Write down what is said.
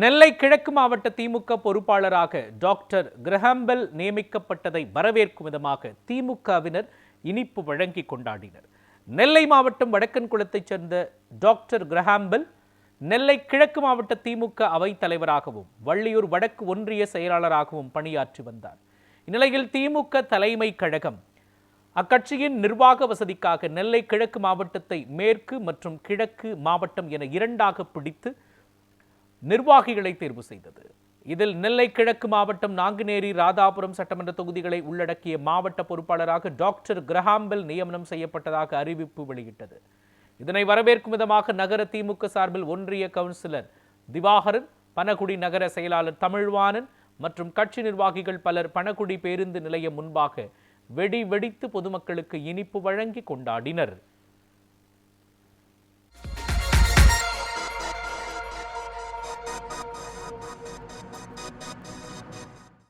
நெல்லை கிழக்கு மாவட்ட திமுக பொறுப்பாளராக டாக்டர் கிரஹாம்பெல் நியமிக்கப்பட்டதை வரவேற்கும் விதமாக திமுகவினர் இனிப்பு வழங்கி கொண்டாடினர். நெல்லை மாவட்டம் வடக்கன்குளத்தைச் சேர்ந்த டாக்டர் கிரஹாம்பெல் நெல்லை கிழக்கு மாவட்ட திமுக அவைத் தலைவராகவும் வள்ளியூர் வடக்கு ஒன்றிய செயலாளராகவும் பணியாற்றி வந்தார். இந்நிலையில் திமுக தலைமை கழகம் அக்கட்சியின் நிர்வாக வசதிக்காக நெல்லை கிழக்கு மாவட்டத்தை மேற்கு மற்றும் கிழக்கு மாவட்டம் என இரண்டாக பிடித்து நிர்வாகிகளை தேர்வு செய்தது. இதில் நெல்லை கிழக்கு மாவட்டம் நாங்குநேரி ராதாபுரம் சட்டமன்ற தொகுதிகளை உள்ளடக்கிய மாவட்ட பொறுப்பாளராக டாக்டர் கிரஹாம்பெல் நியமனம் செய்யப்பட்டதாக அறிவிப்பு வெளியிட்டது. இதனை வரவேற்கும் விதமாக நகர திமுக சார்பில் ஒன்றிய கவுன்சிலர் திவாகரன் பனகுடி நகர செயலாளர் தமிழ்வாணன் மற்றும் கட்சி நிர்வாகிகள் பலர் பனகுடி பேருந்து நிலையம் முன்பாக வெடி வெடித்து பொதுமக்களுக்கு இனிப்பு வழங்கி கொண்டாடினர்.